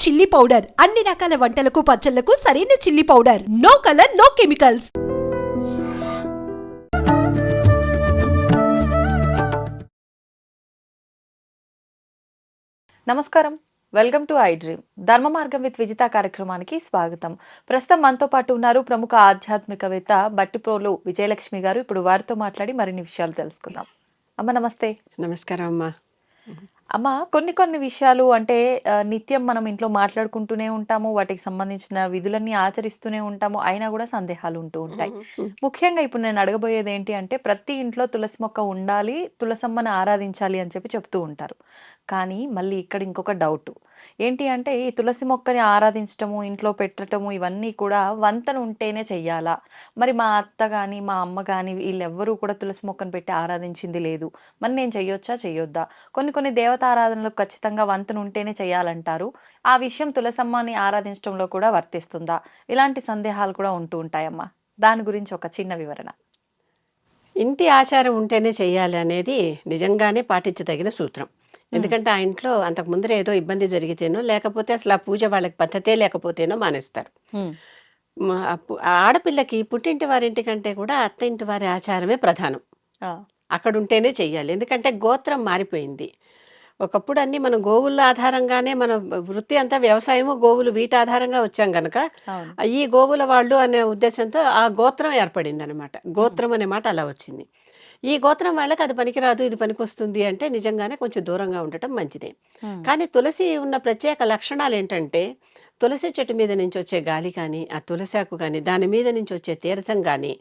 Chilli powder. అన్ని రకాల వంటలకు పచ్చళ్ళకు సరైన chilli powder. No colour no chemicals. నమస్కారం. Welcome to I Dream. ధర్మ మార్గం విత్ విజిత కార్యక్రమానికి స్వాగతం. ప్రస్తుతం మనతో పాటు ఉన్నారు ప్రముఖ ఆధ్యాత్మికవేత్త బట్టిప్రోలు విజయలక్ష్మి గారు. ఇప్పుడు వారితో మాట్లాడి మరిన్ని విషయాలు తెలుసుకుందాం. అమ్మ నమస్తే. నమస్కారం అమ్మా. అమ్మ కొన్ని కొన్ని విషయాలు అంటే ఆ, నిత్యం మనం ఇంట్లో మాట్లాడుకుంటూనే ఉంటాము వాటికి సంబంధించిన విధులన్నీ ఆచరిస్తూనే ఉంటాము అయినా కూడా సందేహాలు ఉంటూ ఉంటాయి. ముఖ్యంగా ఇప్పుడు నేను అడగబోయేది ఏంటి అంటే ప్రతి ఇంట్లో తులసి మొక్క ఉండాలి తులసమ్మని ఆరాధించాలి అని చెప్పి చెప్తూ ఉంటారు. కానీ మళ్ళీ ఇక్కడ ఇంకొక డౌట్. ఏంటి అంటే ఈ తులసి మొక్కని ఆరాధించటము ఇంట్లో పెట్టటము ఇవన్నీ కూడా వంతన ఉంటేనే చెయ్యాలా? మరి మా అత్త కానీ మా అమ్మ కానీ వీళ్ళెవ్వరూ కూడా తులసి మొక్కను పెట్టి ఆరాధించింది లేదు. మరి నేను చెయ్యొచ్చా చెయ్యొద్దా? కొన్ని కొన్ని దేవతారాధనలు ఖచ్చితంగా వంతన ఉంటేనే చేయాలంటారు ఆ విషయం తులసమ్మని ఆరాధించడంలో కూడా వర్తిస్తుందా? ఇలాంటి సందేహాలు కూడా ఉంటూ ఉంటాయమ్మా. దాని గురించి ఒక చిన్న వివరణ. ఇంటి ఆచారం ఉంటేనే చేయాలి అనేది నిజంగానే పాటించదగిన సూత్రం. ఎందుకంటే ఆ ఇంట్లో అంతకు ముందర ఏదో ఇబ్బంది జరిగితేనో లేకపోతే అసలు ఆ పూజ వాళ్ళకి పద్ధతే లేకపోతేనో మానేస్తారు. ఆడపిల్లకి పుట్టింటి వారింటి కంటే కూడా అత్త ఇంటి వారి ఆచారమే ప్రధానం. అక్కడ ఉంటేనే చెయ్యాలి. ఎందుకంటే గోత్రం మారిపోయింది. ఒకప్పుడు అన్ని మనం గోవుల ఆధారంగానే మన వృత్తి అంతా వ్యవసాయము గోవులు వీటి ఆధారంగా వచ్చాం గనక ఈ గోవుల వాళ్ళు అనే ఉద్దేశంతో ఆ గోత్రం ఏర్పడింది అనమాట గోత్రం అనే మాట అలా వచ్చింది. ఈ గోత్రం వాళ్ళకి అది పనికిరాదు ఇది పనికొస్తుంది అంటే నిజంగానే కొంచెం దూరంగా ఉండటం మంచిదే. కానీ తులసి ఉన్న ప్రత్యేక లక్షణాలు ఏంటంటే తులసి చెట్టు మీద నుంచి వచ్చే గాలి కానీ ఆ తులసాకు కానీ దాని మీద నుంచి వచ్చే తీర్థం కానీ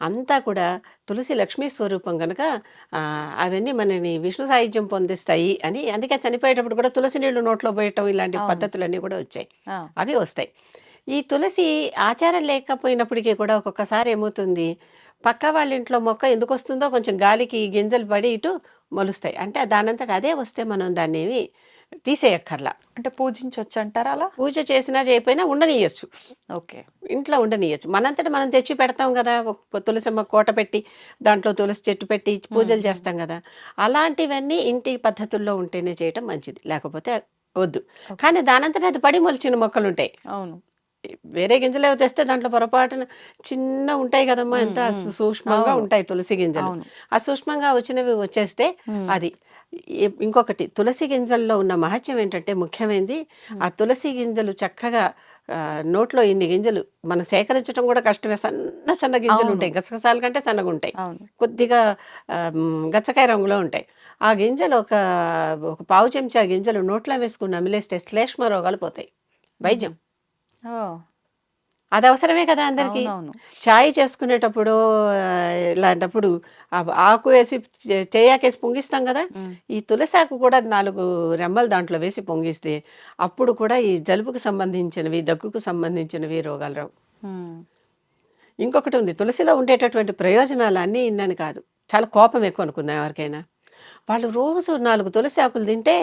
అంతా కూడా తులసి లక్ష్మీ స్వరూపం కనుక అవన్నీ మనని విష్ణు సాహిత్యం పొందిస్తాయి అని అందుకే చనిపోయేటప్పుడు కూడా తులసి నీళ్ళు నోట్లో పోయటం ఇలాంటి. పద్ధతులన్నీ కూడా వచ్చాయి. అవి వస్తాయి. ఈ తులసి ఆచారం లేకపోయినప్పటికీ కూడా ఒక్కొక్కసారి ఏమవుతుంది? పక్క వాళ్ళ ఇంట్లో మొక్క ఎందుకు వస్తుందో కొంచెం గాలికి గింజలు పడి ఇటు మొలుస్తాయి. అంటే దానంతట అదే వస్తే మనం దాన్ని ఏమి తీసేయక్కర్లా. అంటే పూజించవచ్చు అంటారా అలా? పూజ చేసినా చేయకపోయినా ఉండనియచ్చు. ఓకే. ఇంట్లో ఉండనియచ్చు. మనంతట మనం తెచ్చి పెడతాం కదా తులసమ్మ కోట పెట్టి దాంట్లో తులసి చెట్టు పెట్టి పూజలు. చేస్తాం కదా. అలాంటివన్నీ ఇంటి పద్ధతుల్లో ఉంటేనే చేయటం మంచిది. లేకపోతే వద్దు. కానీ దానంతట అది పడి మొలిచిన మొక్కలు ఉంటాయి అవును. వేరే గింజలు ఏవో తెస్తే దాంట్లో పొరపాటున చిన్న ఉంటాయి కదమ్మా ఎంత. సూక్ష్మంగా. ఉంటాయి తులసి గింజలు. ఆ సూక్ష్మంగా వచ్చినవి వచ్చేస్తే అది. ఇంకొకటి తులసి గింజల్లో ఉన్న మహత్యం ఏంటంటే ముఖ్యమైనది ఆ తులసి గింజలు చక్కగా నోట్లో ఇన్ని గింజలు మనం సేకరించడం కూడా కష్టమే. సన్న సన్న గింజలు. ఉంటాయి గసగసాల కంటే సన్నగా ఉంటాయి. కొద్దిగా గచ్చకాయ రంగులో ఉంటాయి. ఆ గింజలు ఒక ఒక పావు చెంచా గింజలు నోట్లో వేసుకుని నమిలేస్తే శ్లేష్మ రోగాలు పోతాయి. వైద్యం. అది అవసరమే కదా అందరికి. చాయ్ చేసుకునేటప్పుడు ఇలాంటప్పుడు ఆకు వేసి చేయాకేసి పొంగిస్తాం కదా. ఈ తులసాకు కూడా నాలుగు రెమ్మలు దాంట్లో వేసి పొంగిస్తే అప్పుడు కూడా ఈ జలుబుకు సంబంధించినవి దగ్గుకు సంబంధించినవి రోగాలు రావు. ఇంకొకటి ఉంది. తులసిలో ఉండేటటువంటి ప్రయోజనాలు అన్నీ ఇన్నని కాదు. చాలా కోపం ఎక్కువ అనుకుందాం ఎవరికైనా. వాళ్ళు రోజు నాలుగు తులసి ఆకులు తింటే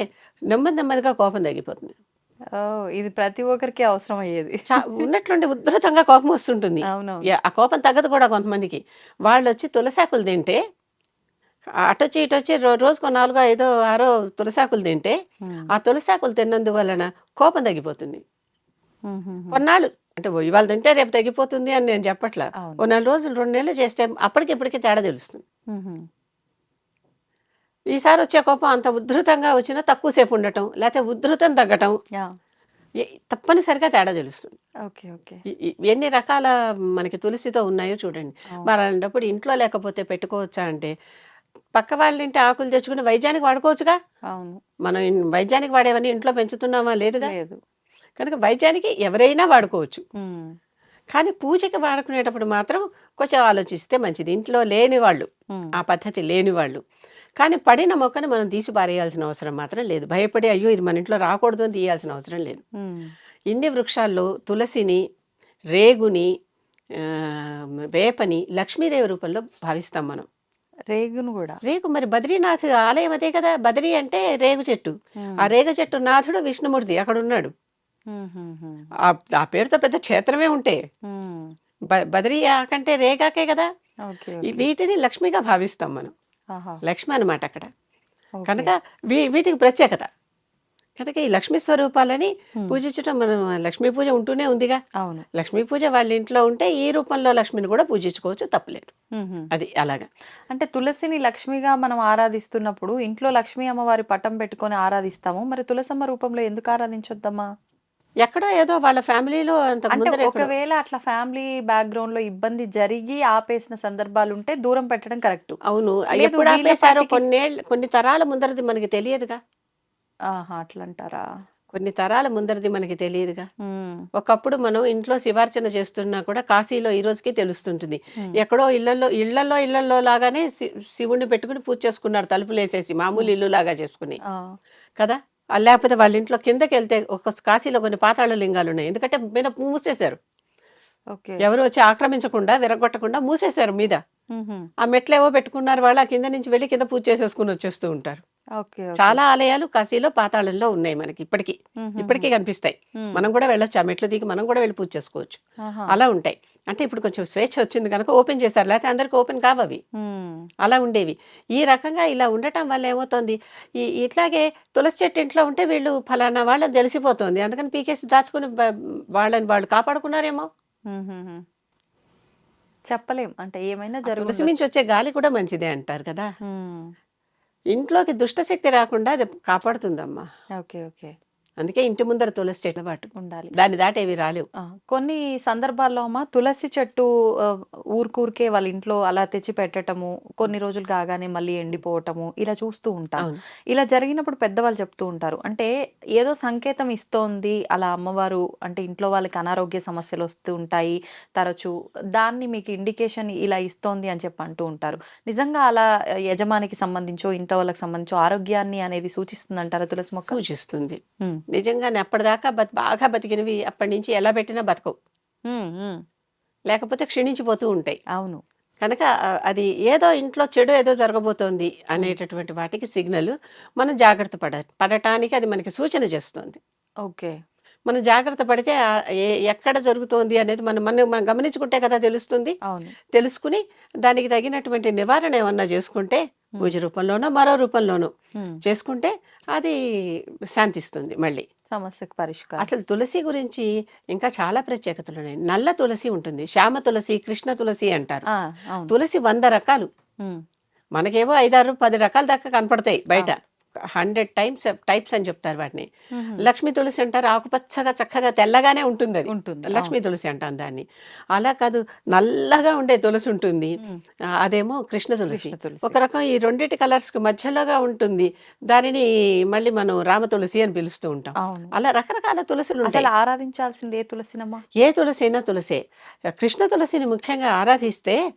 నెమ్మది నెమ్మదిగా కోపం తగ్గిపోతుంది. ఓ ఇది ప్రతి ఒక్కరికి అవసరం అయ్యేది. చా ఉన్నట్లుండి ఉధృతంగా కోపం వస్తుంటుంది. అవునవును. ఆ కోపం తగ్గదు కూడా కొంతమందికి. వాళ్ళు వచ్చి తులసాకులు తింటే అటొచ్చి ఇటొచ్చి రో రోజుకో నాలుగో ఐదో ఆరో తులసాకులు తింటే ఆ తులసాకులు తిన్నందువలన కోపం తగ్గిపోతుంది. కొన్నాళ్ళు అంటే ఓ ఇవాళ తింటే రేపు తగ్గిపోతుంది అని నేను చెప్పట్లా. అవును. ఓ నెల రోజులు రెండు నెలలు చేస్తే అప్పటికిప్పటికి తేడా తెలుస్తుంది. ఈసారి వచ్చే కోపం అంత ఉధృతంగా వచ్చినా తక్కువసేపు ఉండటం లేకపోతే ఉధృతం తగ్గటం. తప్పనిసరిగా తేడా తెలుస్తుంది. Okay okay. ఎన్ని రకాల మనకి తులసితో ఉన్నాయో చూడండి. మరి అలాంటప్పుడు ఇంట్లో లేకపోతే పెట్టుకోవచ్చా అంటే పక్క వాళ్ళ ఇంటి ఆకులు తెచ్చుకుని వైద్యానికి వాడుకోవచ్చుగా? అవును. మనం వైద్యానికి వాడేవన్నీ ఇంట్లో పెంచుతున్నామా లేదుగా? లేదు. కనుక వైద్యానికి ఎవరైనా వాడుకోవచ్చు. కానీ పూజకి వాడుకునేటప్పుడు మాత్రం కొంచెం ఆలోచిస్తే మంచిది. ఇంట్లో లేని వాళ్ళు ఆ పద్ధతి లేని వాళ్ళు కానీ పడిన మొక్కను మనం తీసి పారేయాల్సిన అవసరం మాత్రం లేదు. భయపడి అయ్యో ఇది మన ఇంట్లో రాకూడదు అని తీయాల్సిన అవసరం లేదు. ఇన్ని వృక్షాల్లో తులసిని రేగుని వేపని లక్ష్మీదేవి రూపంలో భావిస్తాం మనం. రేగును కూడా? రేగు మరి బద్రీనాథ్ ఆలయం అదే కదా? బద్రీ అంటే రేగు చెట్టు. ఆ రేగు చెట్టు నాథుడు విష్ణుమూర్తి అక్కడ ఉన్నాడు. ఆ పేరుతో పెద్ద క్షేత్రమే ఉంటే. ఉమ్, బ- బద్రీ ఆకంటే రేగాకే కదా? వీటిని లక్ష్మిగా భావిస్తాం మనం. లక్ష్మి అన్నమాట అక్కడ. కనుక వీ వీటికి ప్రత్యేకత. కనుక ఈ లక్ష్మీ స్వరూపాలని. పూజించడం మనం లక్ష్మీ పూజ ఉంటూనే ఉందిగా. అవును. లక్ష్మీ పూజ వాళ్ళ ఇంట్లో ఉంటే ఈ రూపంలో లక్ష్మిని కూడా పూజించుకోవచ్చు తప్పలేదు. అది అలాగా. అంటే తులసిని లక్ష్మిగా మనం ఆరాధిస్తున్నప్పుడు ఇంట్లో లక్ష్మీ అమ్మవారి పటం పెట్టుకొని ఆరాధిస్తాము. మరి తులసమ్మ రూపంలో ఎందుకు ఆరాధించొద్దమ్మా? ఎక్కడో ఏదో వాళ్ళ ఫ్యామిలీలో అంటే ఎక్కడో- ఒకవేళ అట్లా ఫ్యామిలీ బ్యాక్గ్రౌండ్లో ఇబ్బంది జరిగి ఆపేసిన సందర్భాలు ఉంటే దూరం పెట్టడం కరెక్ట్. అవును ఎప్పుడు ఆపేశారో కొన్నేళ్ళు కొన్ని తరాల ముందరది మనకి తెలియదుగా. ఆహా అట్లా అంటారా కొన్ని తరాల ముందరది మనకి తెలియదుగా. ఒకప్పుడు మనం ఇంట్లో శివార్చన చేస్తున్నా కూడా కాశీలో ఈ రోజుకి తెలుస్తుంటుంది. ఎక్కడో ఇళ్ళలో ఇళ్ళలో ఇళ్ళలో లాగానే శివుణ్ణి పెట్టుకుని పూజ చేసుకున్నారు తలుపులు వేసేసి మామూలు ఇల్లు లాగా చేసుకుని. కదా? లేకపోతే వాళ్ళ ఇంట్లో కిందకి వెళ్తే ఒక కాశీలో కొన్ని పాతాళ లింగాలు ఉన్నాయి ఎందుకంటే మీద మూసేశారు ఎవరు వచ్చి ఆక్రమించకుండా విరగొట్టకుండా మూసేశారు మీద. ఆ మెట్లేవో పెట్టుకున్నారు వాళ్ళు ఆ కింద నుంచి వెళ్ళి కింద పూజ చేసేసుకుని వచ్చేస్తూ ఉంటారు. చాలా ఆలయాలు కాశీలో పాతాళంలో ఉన్నాయి మనకి ఇప్పటికీ. ఇప్పటికీ కనిపిస్తాయి. మనం కూడా వెళ్ళొచ్చు ఆ మెట్లు దిగి మనం కూడా వెళ్ళి పూజ చేసుకోవచ్చు. అలా ఉంటాయి. అంటే ఇప్పుడు కొంచెం స్వేచ్ఛ వచ్చింది కనుక ఓపెన్ చేశారు లేకపోతే అందరికి ఓపెన్ కావవి. అలా ఉండేవి. ఈ రకంగా ఇలా ఉండటం వల్ల ఏమవుతుంది? ఈ ఇట్లాగే తులసి చెట్టు ఇంట్లో ఉంటే వీళ్ళు ఫలానా వాళ్ళని తెలిసిపోతుంది. అందుకని పీకేసి దాచుకుని వాళ్ళని వాళ్ళు కాపాడుకున్నారేమో. చెప్పలేం. అంటే ఏమైనా జరుగుతుంది మించి వచ్చే గాలి కూడా మంచిదే అంటారు కదా. ఇంట్లోకి దుష్టశక్తి రాకుండా అది కాపాడుతుందమ్మా. Okay okay. అందుకే ఇంటి ముందర తులసి చెట్టు పాటు ఉండాలి. దాన్ని దాటేవి రాలేవు. ఆ, కొన్ని సందర్భాల్లో అమ్మ తులసి చెట్టు ఊరికూరికే వాళ్ళ ఇంట్లో అలా తెచ్చి పెట్టటము కొన్ని రోజులు కాగానే మళ్ళీ ఎండిపోవటము ఇలా చూస్తూ ఉంటాం. ఇలా జరిగినప్పుడు పెద్దవాళ్ళు చెప్తూ ఉంటారు. అంటే ఏదో సంకేతం ఇస్తోంది అలా అమ్మవారు అంటే ఇంట్లో వాళ్ళకి అనారోగ్య సమస్యలు వస్తూ ఉంటాయి తరచు దాన్ని మీకు ఇండికేషన్ ఇలా ఇస్తోంది అని చెప్పి అంటూ ఉంటారు. నిజంగా అలా యజమానికి సంబంధించో ఇంట్లో వాళ్ళకి సంబంధించో ఆరోగ్యాన్ని అనేది సూచిస్తుంది అంటారా తులసి మొక్క? సూచిస్తుంది. నిజంగానే అప్పటిదాకా బతి బాగా బతికినవి అప్పటి నుంచి ఎలా పెట్టినా బతకవు. లేకపోతే క్షీణించిపోతూ ఉంటాయి. అవును. కనుక అది ఏదో ఇంట్లో చెడు ఏదో జరగబోతోంది అనేటటువంటి వాటికి సిగ్నల్ మనం జాగ్రత్త పడ పడటానికి అది మనకి సూచన చేస్తుంది. ఓకే. మనం జాగ్రత్త పడితే ఎక్కడ జరుగుతోంది అనేది మనం మనం మనం గమనించుకుంటే కదా తెలుస్తుంది. తెలుసుకుని దానికి తగినటువంటి నివారణ ఏమన్నా చేసుకుంటే పూజ రూపంలోనో మరో రూపంలోనో చేసుకుంటే అది శాంతిస్తుంది మళ్ళీ. సమస్యకు పరిష్కారం. అసలు తులసి గురించి ఇంకా చాలా ప్రత్యేకతలు ఉన్నాయి. నల్ల తులసి ఉంటుంది శ్యామ తులసి కృష్ణ తులసి అంటారు. తులసి వంద రకాలు. ఉమ్, మనకేమో ఐదారు పది రకాల దాకా కనపడతాయి బయట. హండ్రెడ్ టైమ్స్ టైప్స్ అని చెప్తారు వాటిని. లక్ష్మీ తులసి అంటారు ఆకుపచ్చగా చక్కగా తెల్లగానే ఉంటుంది అది ఉంటుంది లక్ష్మీ తులసి అంటాం దాన్ని. అలా కాదు నల్లగా ఉండే తులసి ఉంటుంది. అదేమో కృష్ణ తులసి. ఒక రకం ఈ రెండింటి కలర్స్కి మధ్యలోగా ఉంటుంది. దానిని మళ్ళీ మనం రామ తులసి అని పిలుస్తూ ఉంటాం. అలా రకరకాల తులసులు ఉంటాయి. ఆరాధించాల్సింది ఏ తులసినమ్మా ఏ తులసి అయినా తులసే. కృష్ణ తులసిని ముఖ్యంగా ఆరాధిస్తే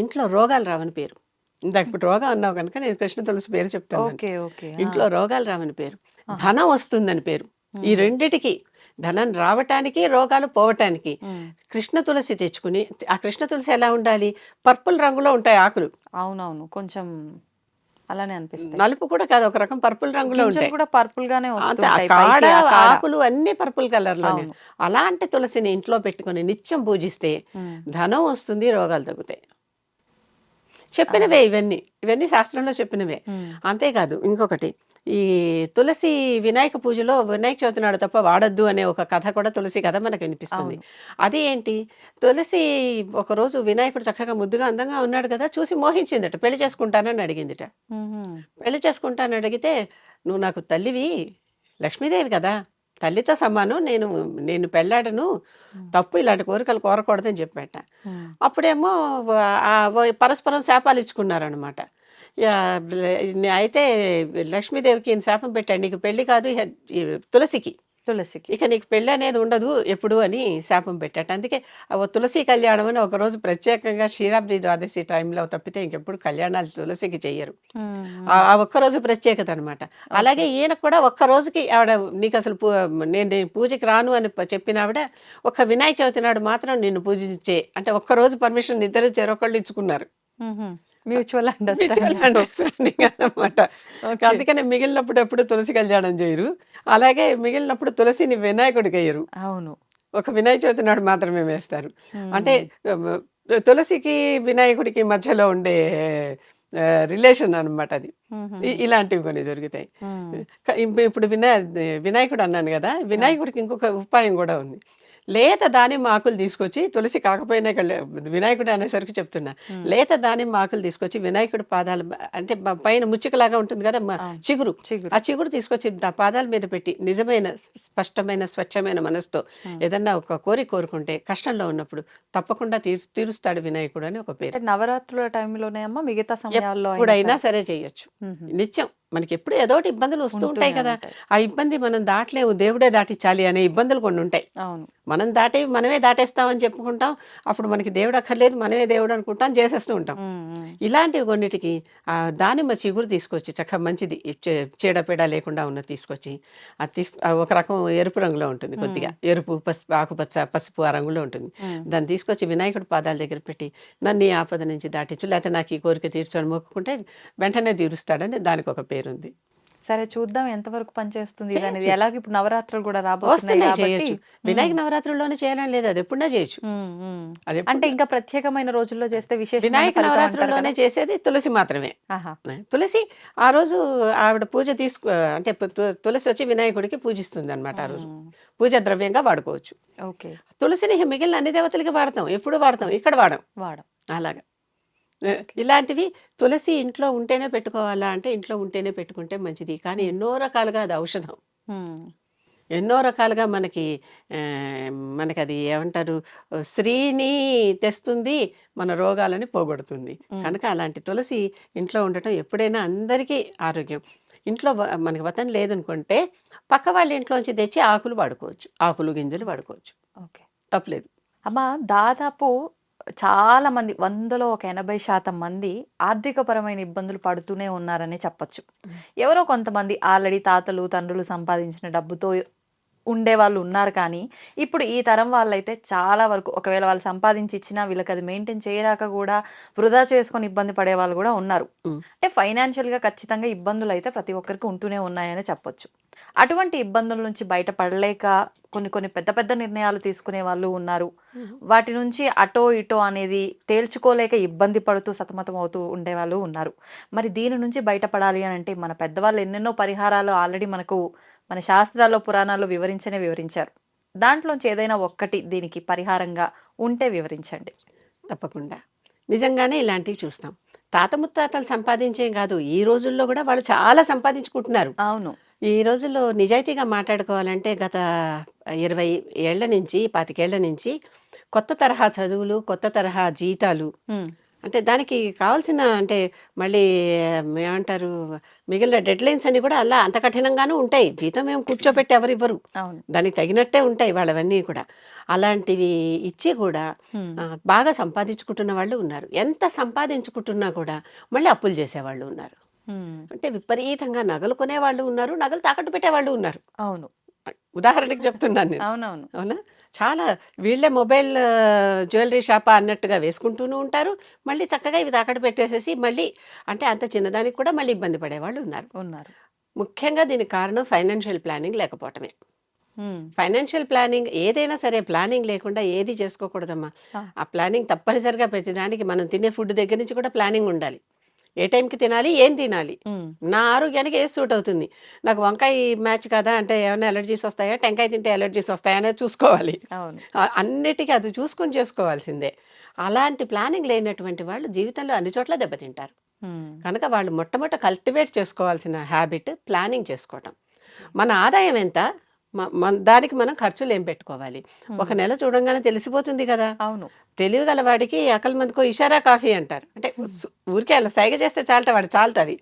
ఇంట్లో రోగాలు రావని పేరు. ఇందాక ఇప్పుడు రోగం అన్నావు కనుక నేను కృష్ణ తులసి పేరు చెప్తాను ఇంట్లో రోగాలు రావని పేరు. ధనం వస్తుందని పేరు. ఈ రెండిటికి ధనం రావటానికి రోగాలు పోవటానికి కృష్ణ తులసి తెచ్చుకుని ఆ కృష్ణ తులసి ఎలా ఉండాలి? పర్పుల్ రంగులో ఉంటాయి ఆకులు. అవునవును కొంచెం అలానే అనిపిస్తాయి. నలుపు కూడా కాదు ఒక రకం పర్పుల్ రంగులో ఉంటాయి. కూడా పర్పుల్ గానే కాడ. ఆకులు అన్ని పర్పుల్ కలర్లోనే అవును. అలాంటి తులసిని ఇంట్లో పెట్టుకొని నిత్యం పూజిస్తే ధనం వస్తుంది రోగాలు తగ్గుతాయి. చెప్పినవే ఇవన్నీ. ఇవన్నీ శాస్త్రంలో చెప్పినవే. అంతేకాదు ఇంకొకటి. ఈ తులసి వినాయక పూజలో వినాయక చవితి నాడు తప్ప వాడద్దు అనే ఒక కథ కూడా తులసి కథ మనకు వినిపిస్తుంది. అది ఏంటి? తులసి ఒక రోజు వినాయకుడు చక్కగా ముద్దుగా అందంగా ఉన్నాడు కదా చూసి మోహించిందట పెళ్ళి చేసుకుంటానని అడిగిందిట. పెళ్ళి చేసుకుంటానని అడిగితే నువ్వు నాకు తల్లివి లక్ష్మీదేవి కదా తల్లితో సమానం. నేను నేను పెళ్ళాడను. తప్పు ఇలాంటి కోరికలు కోరకూడదని చెప్పాట. అప్పుడేమో పరస్పరం శాపాలు ఇచ్చుకున్నారనమాట. అయితే లక్ష్మీదేవికి ఈయన శాపం పెట్టాడు. నీకు పెళ్ళి కాదు తులసికి. తులసికి. ఇక నీకు పెళ్ళి అనేది ఉండదు ఎప్పుడు అని శాపం పెట్టాట. అందుకే తులసి కళ్యాణం అని ఒక రోజు ప్రత్యేకంగా క్షీరాబ్ది ద్వాదశి టైంలో తప్పితే ఇంకెప్పుడు కళ్యాణాలు తులసికి చెయ్యరు. ఆ ఆ ఒక్క రోజు ప్రత్యేకత అనమాట అలాగే ఈయన కూడా ఒక్క రోజుకి ఆవిడ నీకు అసలు పూ- నేను నేను పూజకి రాను అని చెప్పిన ఆవిడ ఒక్క వినాయక చవితి నాడు మాత్రం నిన్ను పూజించే అంటే ఒక్క రోజు పర్మిషన్ ఇద్దరు చెరొకళ్ళు ఇచ్చుకున్నారు. మ్యూచువల్ అండర్స్టాండింగ్ అన్నమాట. అందుకనే మిగిలినప్పుడు ఎప్పుడు తులసి కళ్యాణం చేయరు. అలాగే మిగిలినప్పుడు తులసిని వినాయకుడికి వేయరు అవును. ఒక వినాయక చవితి నాడు మాత్రమే వేస్తారు. అంటే తులసికి వినాయకుడికి మధ్యలో ఉండే రిలేషన్ అన్నమాట అది. ఇలాంటివి కొన్ని జరుగుతాయి. ఇప్పుడు వినాయ వినాయకుడు అన్నాను కదా వినాయకుడికి ఇంకొక ఉపాయం కూడా ఉంది. లేత దానిమ్మ ఆకులు తీసుకొచ్చి తులసి కాకపోయినా వినాయకుడు అనేసరికి చెప్తున్నా. లేత దానిమ్మ ఆకులు తీసుకొచ్చి వినాయకుడి పాదాలు అంటే పైన ముచ్చికలాగా ఉంటుంది కదా. చిగురు ఆ చిగురు తీసుకొచ్చి పాదాల మీద పెట్టి నిజమైన స్పష్టమైన స్వచ్ఛమైన మనసుతో. ఏదన్నా ఒక కోరిక కోరుకుంటే కష్టంలో ఉన్నప్పుడు తప్పకుండా తీరు తీరుస్తాడు వినాయకుడు అని ఒక పేరు నవరాత్రుల టైంలోనే అమ్మా మిగతా సమయాల్లో అయినా ఎప్పుడైనా సరే? చేయొచ్చు. నిత్యం మనకి ఎప్పుడు ఏదో ఒకటి ఇబ్బందులు వస్తూ ఉంటాయి కదా. ఆ ఇబ్బంది మనం దాటలేము దేవుడే దాటించాలి అనే ఇబ్బందులు కొన్ని ఉంటాయి. మనం దాటే మనమే దాటేస్తామని చెప్పుకుంటాం. అప్పుడు మనకి దేవుడు అక్కర్లేదు మనమే దేవుడు అనుకుంటాం చేసేస్తూ ఉంటాం. ఇలాంటివి కొన్నిటికి ఆ దానిమ్మ చిగురు తీసుకొచ్చి చక్కగా మంచిది చీడపీడ లేకుండా ఉన్నది తీసుకొచ్చి అది తీసు ఒక రకం ఎరుపు రంగులో ఉంటుంది కొద్దిగా. ఎరుపు పసుపు ఆకుపచ్చ పసుపు ఆ రంగులో ఉంటుంది. దాన్ని తీసుకొచ్చి వినాయకుడి పాదాల దగ్గర పెట్టి నన్ను ఈ ఆపద నుంచి దాటించు లేకపోతే నాకు ఈ కోరిక తీర్చని మొక్కుకుంటే వెంటనే తీరుస్తాడని దానికి ఒక పేరుంది. సరే చూద్దాం ఎంతవరకు పనిచేస్తుంది అనేది. ఎలాగ ఇప్పుడు నవరాత్రులు కూడా రాబోతున్నాయి చేయొచ్చు. వినాయక నవరాత్రుల్లోనే చేయాలని లేదు అది ఎప్పుడన్నా చేయొచ్చు. అంటే ఇంకా ప్రత్యేకమైన రోజుల్లో చేస్తే విశేష వినాయక నవరాత్రుల్లోనే చేసేది తులసి మాత్రమే. తులసి ఆ రోజు ఆవిడ పూజ తీసుకు అంటే తులసి వచ్చి వినాయకుడికి పూజిస్తుంది అనమాట ఆ రోజు. పూజ ద్రవ్యంగా వాడుకోవచ్చు. ఓకే. తులసిని మిగిలిన అన్ని దేవతలకి వాడతాం ఎప్పుడు వాడతాం ఇక్కడ వాడం. వాడం. అలాగా. ఇలాంటివి తులసి ఇంట్లో ఉంటేనే పెట్టుకోవాలా అంటే ఇంట్లో ఉంటేనే పెట్టుకుంటే మంచిది. కానీ ఎన్నో రకాలుగా అది ఔషధం. ఎన్నో రకాలుగా మనకి మనకి అది ఏమంటారు స్త్రీని తెస్తుంది మన రోగాలని పోగొడుతుంది. కనుక అలాంటి తులసి ఇంట్లో ఉండటం ఎప్పుడైనా అందరికీ ఆరోగ్యం. ఇంట్లో మనకి వతన లేదనుకుంటే పక్క వాళ్ళ ఇంట్లోంచి తెచ్చి ఆకులు వాడుకోవచ్చు. ఆకులు గింజలు వాడుకోవచ్చు. ఓకే. తప్పలేదు. అమ్మ దాదాపు చాలా మంది వందలో ఒక ఎనభై శాతం మంది ఆర్థికపరమైన ఇబ్బందులు పడుతూనే ఉన్నారని చెప్పొచ్చు. ఎవరో కొంతమంది ఆల్రెడీ తాతలు తండ్రులు సంపాదించిన డబ్బుతో ఉండే వాళ్ళు ఉన్నారు కానీ ఇప్పుడు ఈ తరం వాళ్ళైతే చాలా వరకు ఒకవేళ వాళ్ళు సంపాదించి ఇచ్చినా వీళ్ళకి అది మెయింటైన్ చేయరాక కూడా వృధా చేసుకొని ఇబ్బంది పడే వాళ్ళు కూడా ఉన్నారు. అంటే ఫైనాన్షియల్గా ఖచ్చితంగా ఇబ్బందులు అయితే ప్రతి ఒక్కరికి ఉంటూనే ఉన్నాయని చెప్పొచ్చు. అటువంటి ఇబ్బందుల నుంచి బయటపడలేక కొన్ని కొన్ని పెద్ద పెద్ద నిర్ణయాలు తీసుకునే వాళ్ళు ఉన్నారు. వాటి నుంచి అటో ఇటో అనేది తేల్చుకోలేక ఇబ్బంది పడుతూ సతమతం అవుతూ ఉండేవాళ్ళు ఉన్నారు. మరి దీని నుంచి బయటపడాలి అని అంటే మన పెద్దవాళ్ళు ఎన్నెన్నో పరిహారాలు ఆల్రెడీ మనకు మన శాస్త్రాల్లో పురాణాల్లో వివరించనే వివరించారు. దాంట్లోంచి ఏదైనా ఒక్కటి దీనికి పరిహారంగా ఉంటే వివరించండి. తప్పకుండా. నిజంగానే ఇలాంటివి చూస్తాం. తాత ముత్తాతలు సంపాదించేం కాదు ఈ రోజుల్లో కూడా వాళ్ళు చాలా సంపాదించుకుంటున్నారు. అవును. ఈ రోజుల్లో నిజాయితీగా మాట్లాడుకోవాలంటే గత ఇరవై ఏళ్ళ నుంచి పాతికేళ్ళ నుంచి కొత్త తరహా చదువులు కొత్త తరహా జీతాలు అంటే దానికి కావాల్సిన అంటే మళ్ళీ ఏమంటారు మిగిలిన డెడ్ లైన్స్ అన్ని కూడా అలా అంత కఠినంగానూ ఉంటాయి. జీతం ఏం కూర్చోబెట్టి ఎవరు ఇవ్వరు. దానికి తగినట్టే ఉంటాయి వాళ్ళవన్నీ కూడా. అలాంటివి ఇచ్చి కూడా బాగా సంపాదించుకుంటున్న వాళ్ళు ఉన్నారు. ఎంత సంపాదించుకుంటున్నా కూడా మళ్ళీ అప్పులు చేసేవాళ్ళు ఉన్నారు. అంటే విపరీతంగా నగలు కొనేవాళ్ళు ఉన్నారు నగలు తాకట్టు పెట్టేవాళ్ళు ఉన్నారు. అవును. ఉదాహరణకి చెప్తున్నాను నేను. అవునవును. అవునా? చాలా వీళ్ళే మొబైల్ జ్యువెలరీ షాపా అన్నట్టుగా వేసుకుంటూనే ఉంటారు. మళ్ళీ చక్కగా ఇవి తాకట్టు పెట్టేసేసి మళ్ళీ అంటే అంత చిన్నదానికి కూడా మళ్ళీ ఇబ్బంది పడేవాళ్ళు ఉన్నారు. ఉన్నారు. ముఖ్యంగా దీనికి కారణం ఫైనాన్షియల్ ప్లానింగ్ లేకపోవటమే. ఫైనాన్షియల్ ప్లానింగ్ ఏదైనా సరే ప్లానింగ్ లేకుండా ఏది చేసుకోకూడదమ్మా. ఆ. ఆ ప్లానింగ్ తప్పనిసరిగా ప్రతిదానికి మనం తినే ఫుడ్ దగ్గర నుంచి కూడా ప్లానింగ్ ఉండాలి. ఏ టైంకి తినాలి ఏం తినాలి? నా ఆరోగ్యానికి ఏ సూట్ అవుతుంది? నాకు వంకాయ మ్యాచ్ కదా అంటే ఏమైనా ఎలర్జీస్ వస్తాయా? టెంకాయ తింటే ఎలర్జీస్ వస్తాయా అనేది చూసుకోవాలి. అన్నిటికీ అది చూసుకొని చేసుకోవాల్సిందే. అలాంటి ప్లానింగ్ లేనటువంటి వాళ్ళు జీవితంలో అన్ని చోట్ల దెబ్బతింటారు. కనుక వాళ్ళు మొట్టమొదట కల్టివేట్ చేసుకోవాల్సిన హ్యాబిట్ ప్లానింగ్ చేసుకోవటం. మన ఆదాయం ఎంత? మన దానికి మనం ఖర్చులు ఏం పెట్టుకోవాలి? ఒక నెల చూడంగానే తెలిసిపోతుంది కదా. అవును. తెలివి గలవాడికి అకల్ మందికో ఇషారా కాఫీ అంటారు. అంటే ఊరికే అలా సైగ చేస్తే చాలట వాడు చాలుతుంది.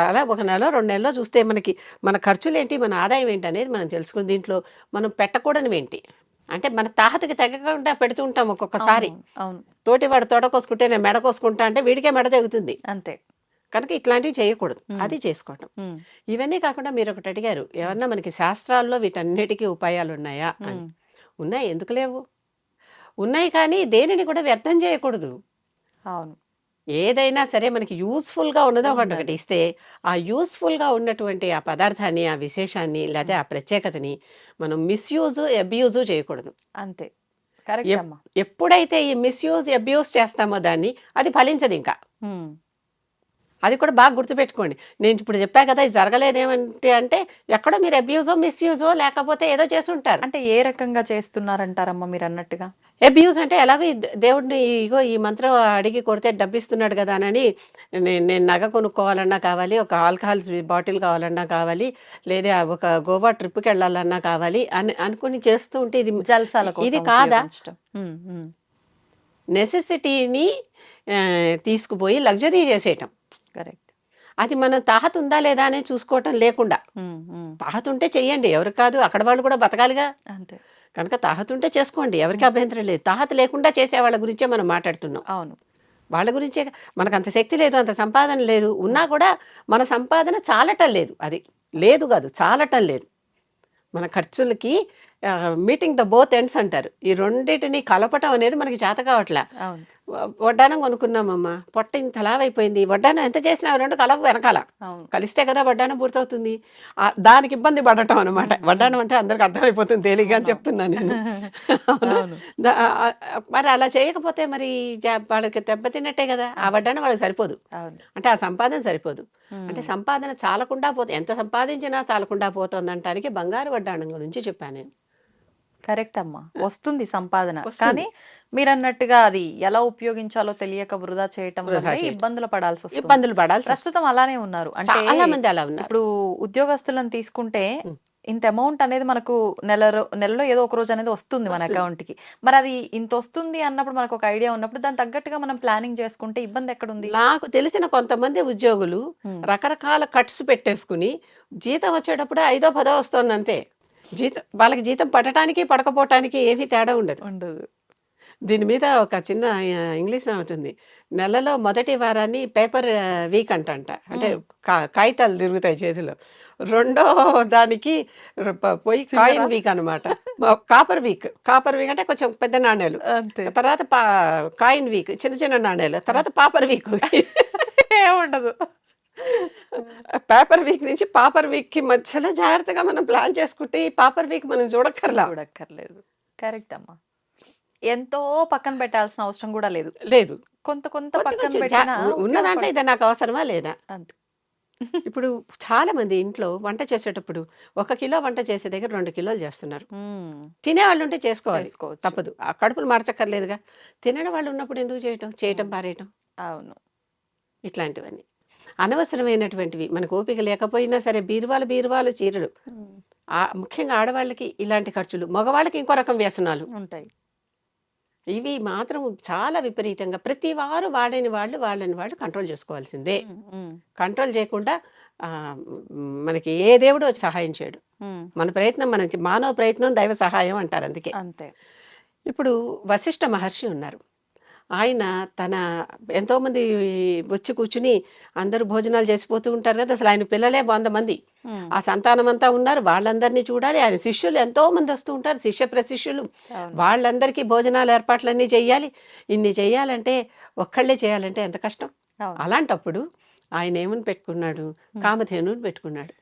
అలా ఒక నెల రెండు నెలలో చూస్తే మనకి మన ఖర్చులు ఏంటి మన ఆదాయం ఏంటి అనేది మనం తెలుసుకుని దీంట్లో మనం పెట్టకూడనివి ఏంటి? అంటే మన తాహతకి తగ్గకుండా పెడుతూ ఉంటాం ఒక్కొక్కసారి. తోటి వాడు తొడ కోసుకుంటే నేను మెడ కోసుకుంటా అంటే వీడికే మెడ తెగుతుంది. అంతే. కనుక ఇట్లాంటివి చేయకూడదు. అది చేసుకోవటం. ఇవన్నీ కాకుండా మీరు ఒకటి అడిగారు ఏమన్నా మనకి శాస్త్రాల్లో వీటన్నిటికీ ఉపాయాలు ఉన్నాయా అని ఉన్నాయి? ఎందుకు లేవు? ఉన్నాయి కానీ దేనిని కూడా వ్యర్థం చేయకూడదు. అవును. ఏదైనా సరే మనకి యూస్ఫుల్గా ఉన్నదో ఒకటి. ఒకటి ఇస్తే ఆ యూస్ఫుల్గా ఉన్నటువంటి ఆ పదార్థాన్ని ఆ విశేషాన్ని లేదా ఆ ప్రత్యేకతని మనం మిస్యూజ్ అబ్యూజ్ చేయకూడదు. అంతే. ఎప్పుడైతే ఈ మిస్యూజ్ అబ్యూస్ చేస్తామో దాన్ని అది ఫలించదు ఇంకా. అది కూడా బాగా గుర్తుపెట్టుకోండి. నేను ఇప్పుడు చెప్పా కదా ఇది జరగలేదేమంటే అంటే ఎక్కడో మీరు అబ్యూజో మిస్యూజో లేకపోతే ఏదో చేసి ఉంటారు. అంటే ఏ రకంగా చేస్తున్నారంటారమ్మా మీరు అన్నట్టుగా అబ్యూస్ అంటే ఎలాగో దేవుడిని ఇగో ఈ మంత్రం అడిగి కొడితే డబ్బిస్తున్నాడు కదా అని నేను నేను నగ కొనుక్కోవాలన్నా కావాలి ఒక ఆల్కహాల్ బాటిల్ కావాలన్నా కావాలి లేదా ఒక గోవా ట్రిప్కి వెళ్ళాలన్నా కావాలి అని అనుకుని చేస్తూ ఉంటే ఇది ఇది కాదా? నెసెసిటీని తీసుకుపోయి లగ్జరీ చేసేయటం. కరెక్ట్ అది మన తాహత ఉందా లేదా అని చూసుకోవటం లేకుండా. తాహత ఉంటే చెయ్యండి ఎవరికి కాదు అక్కడ వాళ్ళు కూడా బతకాలిగా. అంతే. కనుక తాహత ఉంటే చేసుకోండి. ఎవరికి అభ్యంతరం లేదు. తాహత లేకుండా చేసే వాళ్ళ గురించే మనం మాట్లాడుతున్నాం. అవును. వాళ్ళ గురించే మనకు అంత శక్తి లేదు అంత సంపాదన లేదు. ఉన్నా కూడా మన సంపాదన చాలటం లేదు. అది లేదు కాదు చాలటం లేదు. మన ఖర్చులకి మీటింగ్ ద బోత్ ఎండ్స్ అంటారు. ఈ రెండింటిని కలపటం అనేది మనకి చేత కావట్లే. వడ్డానం కొనుక్కున్నామమ్మా పొట్ట ఇంత లావైపోయింది. వడ్డానం ఎంత చేసినా రెండు కలవ వెనకాల. కలిస్తే కదా వడ్డానం పూర్తవుతుంది. దానికి ఇబ్బంది పడటం అనమాట వడ్డానం అంటే అందరికి అర్థమైపోతుంది తేలిగ్గా అని చెప్తున్నాను నేను. మరి అలా చేయకపోతే మరి వాళ్ళకి దెబ్బతిన్నట్టే కదా. ఆ వడ్డానం వాళ్ళకి సరిపోదు. అంటే ఆ సంపాదన సరిపోదు. అంటే సంపాదన చాలకుండా పోతే ఎంత సంపాదించినా చాలకుండా పోతుంది అంటానికి బంగారు వడ్డానం గురించి చెప్పాను నేను. కరెక్ట్ అమ్మా వస్తుంది సంపాదన. కానీ మీరు అన్నట్టుగా అది ఎలా ఉపయోగించాలో తెలియక వృధా చేయటం. ఇబ్బందులు పడాల్సి వస్తుంది ఇబ్బందులు పడాల్సి వస్తుంది. ప్రస్తుతం అలానే ఉన్నారు అంటే చాలా మంది అలా ఉన్నారు ఇప్పుడు ఉద్యోగస్తులను తీసుకుంటే. ఇంత అమౌంట్ అనేది మనకు నెల నెలలో ఏదో ఒక రోజు అనేది వస్తుంది మన. అకౌంట్కి మరి అది ఇంత వస్తుంది అన్నప్పుడు మనకు ఒక ఐడియా ఉన్నప్పుడు దాని తగ్గట్టుగా మనం ప్లానింగ్ చేసుకుంటే ఇబ్బంది ఎక్కడుంది నాకు తెలిసిన కొంతమంది ఉద్యోగులు. రకరకాల కట్స్ పెట్టేసుకుని జీతం వచ్చేటప్పుడు ఐదో పదో వస్తుంది అంతే జీతం వాళ్ళకి జీతం పడటానికి పడకపోవటానికి ఏమీ తేడా ఉండదు. ఉండదు. దీని మీద ఒక చిన్న ఇంగ్లీష్ అవుతుంది నెలలో మొదటి వారాన్ని పేపర్ వీక్ అంటంట. అంటే కా- కాగితాలు తిరుగుతాయి చేతిలో. రెండో దానికి పోయి కాయిన్? వీక్ అనమాట కాపర్ వీక్. కాపర్ వీక్ అంటే కొంచెం పెద్ద నాణేలు. అంతే. తర్వాత పా కాయిన్ వీక్. చిన్న చిన్న నాణేలు. తర్వాత పాపర్ వీక్. ఏముండదు. పేపర్ వీక్ నుంచి పాపర్ వీక్కి మధ్యలో జాగ్రత్తగా మనం ప్లాన్ చేసుకుంటే ఈ పాపర్ వీక్ మనం చూడక్కర్లా? చూడక్కర్లేదు. కరెక్ట్ అమ్మా. ఎంతో పక్కన పెట్టాల్సిన అవసరం కూడా లేదు. లేదు. కొంత కొంత పక్కన కొంచెం పెట్టినా జా- ఉన్న దాంట్లో ఇది నాకు అవసరమా లేదా? అంతే. ఇప్పుడు చాలా మంది ఇంట్లో వంట చేసేటప్పుడు ఒక కిలో వంట చేసే దగ్గర రెండు కిలోలు చేస్తున్నారు. తినేవాళ్ళు ఉంటే చేసుకోవాలి. తప్పదు. ఆ కడుపులు మార్చక్కర్లేదుగా. తినడం వాళ్ళు ఉన్నప్పుడు ఎందుకు చేయటం? చేయటం పారేయటం? అవును. ఇట్లాంటివన్నీ. అనవసరమైనటువంటివి. మనకు ఓపిక లేకపోయినా సరే బీరువాలు బీరువాలు చీరలు. ముఖ్యంగా ఆడవాళ్ళకి ఇలాంటి ఖర్చులు మగవాళ్ళకి ఇంకో రకం వ్యసనాలు. ఉంటాయి. ఇవి మాత్రం చాలా విపరీతంగా ప్రతి వారు వాడని వాళ్ళు వాళ్ళని వాళ్ళు కంట్రోల్ చేసుకోవాల్సిందే. కంట్రోల్ చేయకుండా మనకి ఏ దేవుడు సహాయం చేయడు. మన ప్రయత్నం మన మానవ ప్రయత్నం దైవ సహాయం అంటారు అందుకే. అంతే. ఇప్పుడు వశిష్ఠ మహర్షి ఉన్నారు. ఆయన తన ఎంతోమంది వచ్చి కూర్చుని అందరూ భోజనాలు చేసిపోతూ ఉంటారు కదా అసలు ఆయన పిల్లలే వంద మంది. ఆ సంతానం అంతా ఉన్నారు. వాళ్ళందరినీ చూడాలి. ఆయన శిష్యులు ఎంతో మంది వస్తూ ఉంటారు శిష్య ప్రశిష్యులు. వాళ్ళందరికీ భోజనాలు ఏర్పాట్లన్నీ చెయ్యాలి ఇన్ని చెయ్యాలంటే ఒక్కళ్ళే చేయాలంటే ఎంత కష్టం. అలాంటప్పుడు ఆయన ఏమని పెట్టుకున్నాడు? కామధేనువుని పెట్టుకున్నాడు.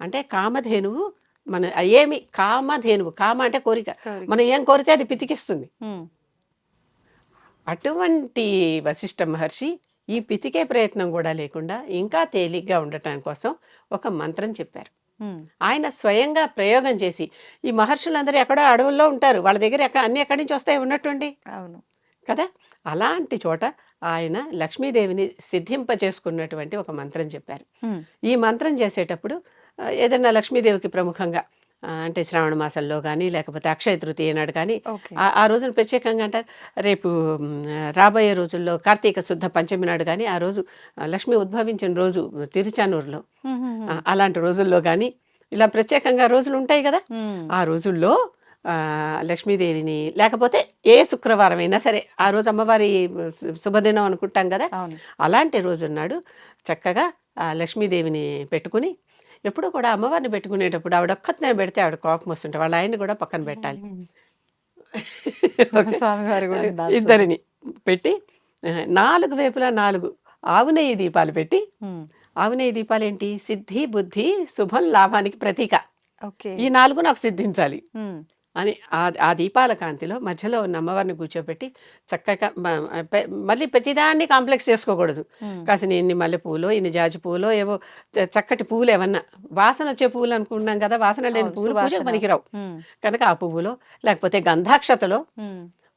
అంటే కామధేనువు మన ఏమి? కామధేనువు. కామ అంటే కోరిక. మనం ఏం కోరితే అది పితికిస్తుంది. అటువంటి వశిష్ఠ మహర్షి ఈ పితికే ప్రయత్నం కూడా లేకుండా ఇంకా తేలిగ్గా ఉండటం కోసం ఒక మంత్రం చెప్పారు. ఆయన స్వయంగా ప్రయోగం చేసి ఈ మహర్షులందరూ ఎక్కడో అడవుల్లో ఉంటారు వాళ్ళ దగ్గర ఎక్కడ అన్ని ఎక్కడి నుంచి వస్తాయి ఉన్నట్టుండి? అవును. కదా? అలాంటి చోట ఆయన లక్ష్మీదేవిని సిద్ధింప చేసుకున్నటువంటి ఒక మంత్రం చెప్పారు. ఈ మంత్రం చేసేటప్పుడు ఏదైనా లక్ష్మీదేవికి ప్రముఖంగా అంటే శ్రావణ మాసంలో కానీ లేకపోతే అక్షయ తృతీయ నాడు కానీ ఆ రోజున ప్రత్యేకంగా అంటారు. రేపు రాబోయే రోజుల్లో కార్తీక శుద్ధ పంచమి నాడు కానీ ఆ రోజు లక్ష్మి ఉద్భవించిన రోజు తిరుచానూరులో. అలాంటి రోజుల్లో కానీ ఇలా ప్రత్యేకంగా రోజులు ఉంటాయి కదా. ఆ రోజుల్లో లక్ష్మీదేవిని లేకపోతే ఏ శుక్రవారం అయినా సరే ఆ రోజు అమ్మవారి శుభదినం అనుకుంటాం కదా. అలాంటి రోజున్నాడు చక్కగా ఆ లక్ష్మీదేవిని పెట్టుకుని ఎప్పుడు కూడా అమ్మవారిని పెట్టుకునేటప్పుడు ఆవిడ ఒక్కతనే పెడితే ఆవిడ కోపం వస్తుంటే వాళ్ళ ఆయన్ని కూడా పక్కన పెట్టాలి. ఇద్దరిని పెట్టి నాలుగు వైపులా నాలుగు ఆవు నెయ్యి దీపాలు పెట్టి ఉమ్, ఆవు నెయ్యి దీపాలు ఏంటి? సిద్ధి బుద్ధి శుభం లాభానికి ప్రతీక. ఈ నాలుగు నాకు సిద్ధించాలి. అని ఆ ఆ దీపాల కాంతిలో మధ్యలో ఉన్న అమ్మవారిని కూర్చోబెట్టి చక్కగా మళ్ళీ ప్రతిదాన్ని కాంప్లెక్స్ చేసుకోకూడదు. కాసిన ఇన్ని మల్లె పువ్వులు ఇన్ని జాజి పువ్వులు ఏవో చక్కటి పువ్వులు ఏమన్నా. వాసన వచ్చే పువ్వులు అనుకున్నాం కదా వాసన లేని పువ్వులు పూజకు సువాసన. పనికిరావు. కనుక ఆ పువ్వులో లేకపోతే గంధాక్షతలో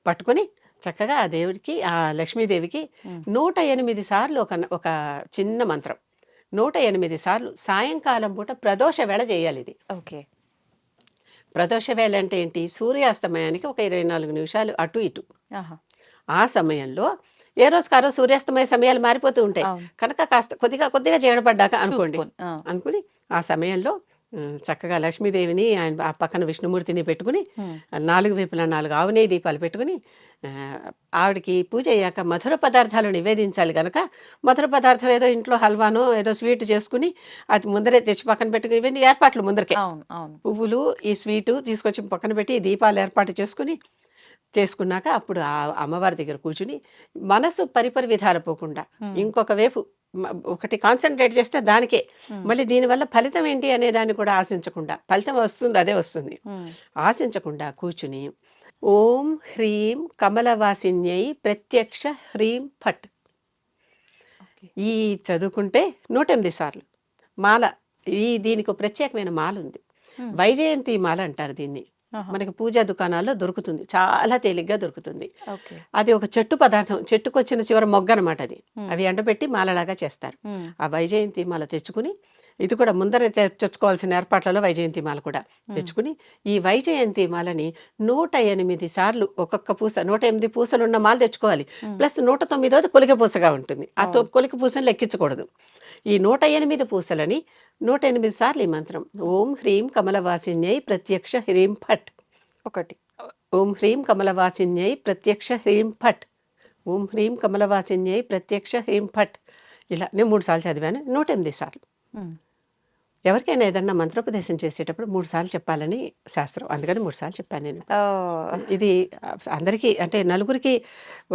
పట్టుకొని చక్కగా ఆ దేవుడికి ఆ లక్ష్మీదేవికి. నూట ఎనిమిది సార్లు ఒక ఒక చిన్న మంత్రం. నూట ఎనిమిది సార్లు సాయంకాలం పూట ప్రదోష వేళ చేయాలి ఇది ఓకే. ప్రదోష వేళ అంటే ఏంటి? సూర్యాస్తమయానికి ఒక ఇరవై నాలుగు నిమిషాలు అటు ఇటు. ఆ సమయంలో ఏ రోజు కారో సూర్యాస్తమయ సమయాలు మారిపోతూ ఉంటాయి. కనుక కాస్త కొద్దిగా కొద్దిగా చేయబడ్డాక అనుకోండి. అనుకుని ఆ సమయంలో చక్కగా లక్ష్మీదేవిని ఆయన ఆ పక్కన విష్ణుమూర్తిని పెట్టుకుని నాలుగు వైపులా నాలుగు ఆవునేయి దీపాలు పెట్టుకుని ఆవిడకి పూజ అయ్యాక మధుర పదార్థాలు నివేదించాలి కనుక మధుర పదార్థం ఏదో ఇంట్లో హల్వానో ఏదో స్వీట్ చేసుకుని అది ముందరే తెచ్చి పక్కన పెట్టుకుని ఇవన్నీ ఏర్పాట్లు ముందరకే. పువ్వులు ఈ స్వీటు తీసుకొచ్చి పక్కన పెట్టి ఈ దీపాలు ఏర్పాటు చేసుకుని చేసుకున్నాక అప్పుడు ఆ అమ్మవారి దగ్గర కూర్చుని మనసు పరిపరి విధాలు పోకుండా ఇంకొక వైపు ఒకటి కాన్సన్ట్రేట్ చేస్తే దానికే. మళ్ళీ దీనివల్ల ఫలితం ఏంటి అనే దాన్ని కూడా ఆశించకుండా ఫలితం వస్తుంది అదే వస్తుంది. ఆశించకుండా కూర్చుని ఓం హ్రీం కమలవాసిన్యై ప్రత్యక్ష హ్రీం ఫట్. ఈ చదువుకుంటే నూట ఎనిమిది సార్లు మాల ఈ దీనికి ప్రత్యేకమైన మాల ఉంది వైజయంతి మాల అంటారు దీన్ని. మనకి పూజా దుకాణాల్లో దొరుకుతుంది. చాలా తేలిగ్గా దొరుకుతుంది. అది ఒక చెట్టు పదార్థం చెట్టుకు వచ్చిన చివరి మొగ్గ అనమాట అది. అవి ఎండబెట్టి మాలలాగా చేస్తారు. ఆ వైజయంతి మాల తెచ్చుకుని ఇది కూడా ముందరే తెచ్చుకోవాల్సిన ఏర్పాట్లలో వైజయంతి మాల కూడా తెచ్చుకుని ఈ వైజయంతి మాలని నూట ఎనిమిది సార్లు ఒక్కొక్క పూస నూట ఎనిమిది పూసలు ఉన్న మాల తెచ్చుకోవాలి. ప్లస్ నూట తొమ్మిదోది కొలిక పూసగా ఉంటుంది. ఆ. కొలిక పూసను లెక్కించకూడదు. ఈ నూట ఎనిమిది పూసలని నూట ఎనిమిది సార్లు ఈ మంత్రం. ఓం హ్రీం కమలవాసిన్యై ప్రత్యక్ష హ్రీం ఫట్ ఒకటి. ఓం హ్రీం కమలవాసిన్యై ప్రత్యక్ష హ్రీం ఫట్ ఓం హ్రీం కమలవాసిన్యై ప్రత్యక్ష హ్రీం ఫట్ ఇలా నేను మూడు సార్లు చదివాను నూట ఎనిమిది సార్లు ఎవరికైనా ఏదన్నా మంత్రోపదేశం చేసేటప్పుడు మూడు సార్లు చెప్పాలని శాస్త్రం. అందుకని మూడు సార్లు చెప్పాను నేను. ఇది అందరికీ అంటే నలుగురికి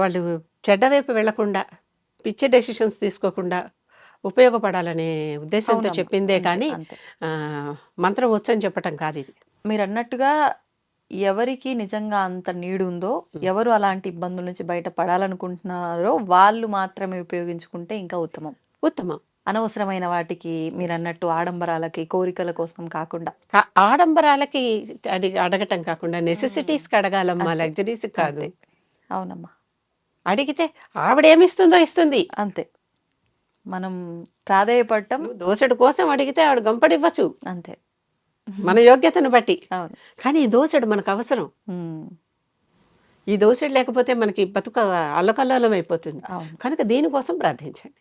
వాళ్ళు చెడ్డ వైపు వెళ్ళకుండా పిచ్చి డెసిషన్స్ తీసుకోకుండా ఉపయోగపడాలనే ఉద్దేశంతో చెప్పిందే కానీ మంత్రం వచ్చని చెప్పటం కాదు ఇది. మీరు అన్నట్టుగా ఎవరికి నిజంగా అంత నీడు ఉందో ఎవరు అలాంటి ఇబ్బందుల నుంచి బయట పడాలనుకుంటున్నారో వాళ్ళు మాత్రమే ఉపయోగించుకుంటే ఇంకా ఉత్తమం. ఉత్తమం. అనవసరమైన వాటికి మీరు అన్నట్టు ఆడంబరాలకి కోరికల కోసం కాకుండా. ఆడంబరాలకి అది అడగటం కాకుండా నెసెసిటీస్కి అడగాలమ్మా లగ్జరీస్ కాదు. అవునమ్మా. అడిగితే ఆవిడేమిస్తుందో ఇస్తుంది. అంతే. మనం ప్రాధేయపడటం దోసెడు కోసం అడిగితే ఆవిడ గంపడివ్వచ్చు. అంతే. మన యోగ్యతను బట్టి. కానీ ఈ దోసెడు మనకు అవసరం. ఈ దోసెడు లేకపోతే మనకి బతుక అల్లకల్లోలం అయిపోతుంది. కనుక దీనికోసం ప్రార్థించండి.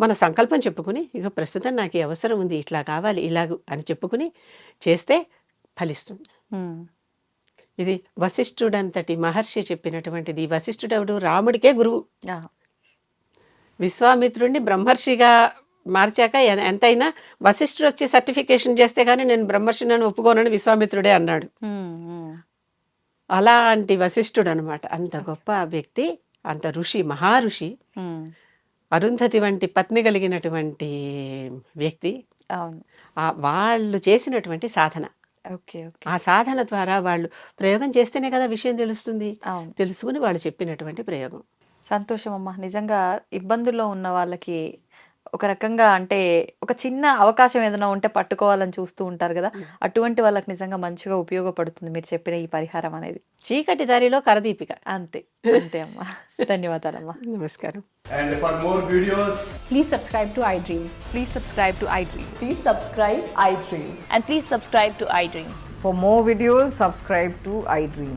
మన సంకల్పం చెప్పుకుని ఇక ప్రస్తుతం నాకు ఈ అవసరం ఉంది ఇట్లా కావాలి ఇలాగు అని చెప్పుకుని చేస్తే ఫలిస్తుంది. ఇది వశిష్ఠుడంతటి మహర్షి చెప్పినటువంటిది. ఈ వశిష్ఠుడు ఎవడు రాముడికే గురువు. విశ్వామిత్రుడిని బ్రహ్మర్షిగా మార్చాక ఎంతైనా వశిష్ఠుడు వచ్చి సర్టిఫికేషన్ చేస్తే కానీ నేను బ్రహ్మర్షిని అని ఒప్పుకోనని విశ్వామిత్రుడే అన్నాడు. అలాంటి వశిష్ఠుడు అనమాట అంత గొప్ప వ్యక్తి అంత ఋషి మహారుషి అరుంధతి వంటి పత్ని కలిగినటువంటి వ్యక్తి. వాళ్ళు చేసినటువంటి సాధన. ఆ సాధన ద్వారా వాళ్ళు ప్రయోగం చేస్తేనే కదా విషయం తెలుస్తుంది. తెలుసుకుని వాళ్ళు చెప్పినటువంటి ప్రయోగం. సంతోషం అమ్మా నిజంగా ఇబ్బందుల్లో ఉన్న వాళ్ళకి ఒక రకంగా అంటే ఒక చిన్న అవకాశం ఏదైనా ఉంటే పట్టుకోవాలని చూస్తూ ఉంటారు కదా. అటువంటి వాళ్ళకి నిజంగా మంచిగా ఉపయోగపడుతుంది మీరు చెప్పిన ఈ పరిహారం అనేది చీకటి దారిలో కరదీపిక అంతే అంతే అమ్మా ధన్యవాదాలమ్మా నమస్కారం And for more videos, Please subscribe to iDream. Please subscribe to I Dream Please subscribe iDream. and please subscribe to iDream. For more videos, subscribe to iDream.